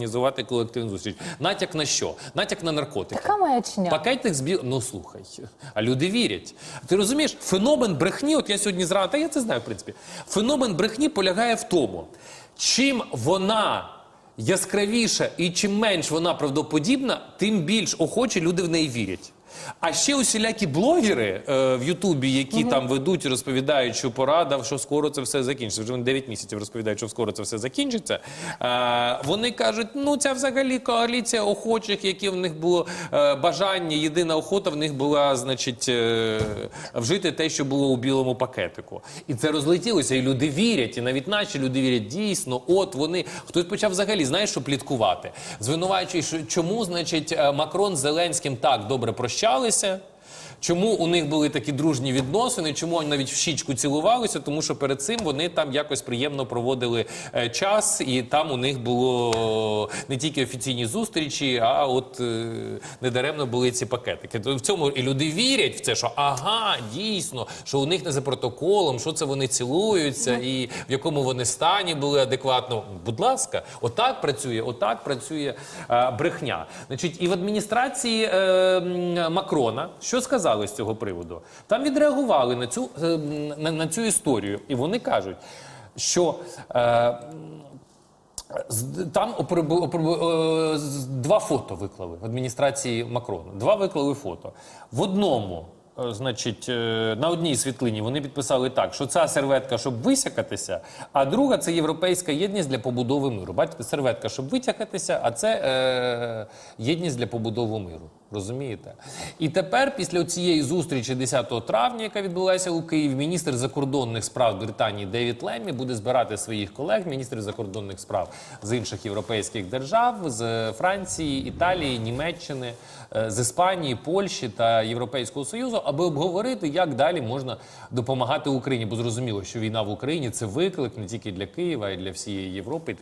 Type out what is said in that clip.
організувати колективну зустріч. Натяк на що? Натяк на наркотики. Така маячня. Пакетик з біл... Ну слухай, а люди вірять. Ти розумієш, феномен брехні, от я сьогодні зранку, та я це знаю, в принципі. Феномен брехні полягає в тому, чим вона яскравіша і чим менш вона правдоподібна, тим більш охоче люди в неї вірять. А ще усілякі блогери е, в Ютубі, які там ведуть, і розповідають, що порада, що скоро це все закінчиться. Вже вони 9 місяців розповідають, що скоро це все закінчиться. Е, вони кажуть, ну це взагалі коаліція охочих, які в них було е, бажання. Єдина охота в них була, значить, е, вжити те, що було у білому пакетику. І це розлетілося, і люди вірять, і навіть наші люди вірять. Дійсно, от вони хтось почав взагалі, знаєш, що пліткувати, звинувачуючи, чому, значить, е, Макрон з Зеленським так добре прощалися. Чому у них були такі дружні відносини? Чому вони навіть в щічку цілувалися? Тому що перед цим вони там якось приємно проводили е, час, і там у них було не тільки офіційні зустрічі, а от е, недаремно були ці пакетики. То в цьому і люди вірять в це, що ага, дійсно, що у них не за протоколом, що це вони цілуються, і в якому вони стані були адекватно. Будь ласка, отак працює, отак працює е, брехня. Значить, і в адміністрації е, Макрона що сказали з цього приводу? Там відреагували на цю, е, на, на цю історію, і вони кажуть, що. Е, Там е, два фото виклали в адміністрації Макрона. Два виклали фото. В одному, е, значить, на одній світлині вони підписали так, що ця серветка, щоб висякатися, а друга це європейська єдність для побудови миру. Бачите, серветка, щоб витягатися, а це е, єдність для побудови миру. Розумієте? І тепер, після цієї зустрічі 10 травня, яка відбулася у Києві, міністр закордонних справ Британії Девід Леммі буде збирати своїх колег, міністрів закордонних справ з інших європейських держав, з Франції, Італії, Німеччини, е, з Іспанії, Польщі та Європейського Союзу, аби обговорити, як далі можна допомагати Україні. Бо зрозуміло, що війна в Україні це виклик не тільки для Києва, а й для всієї Європи.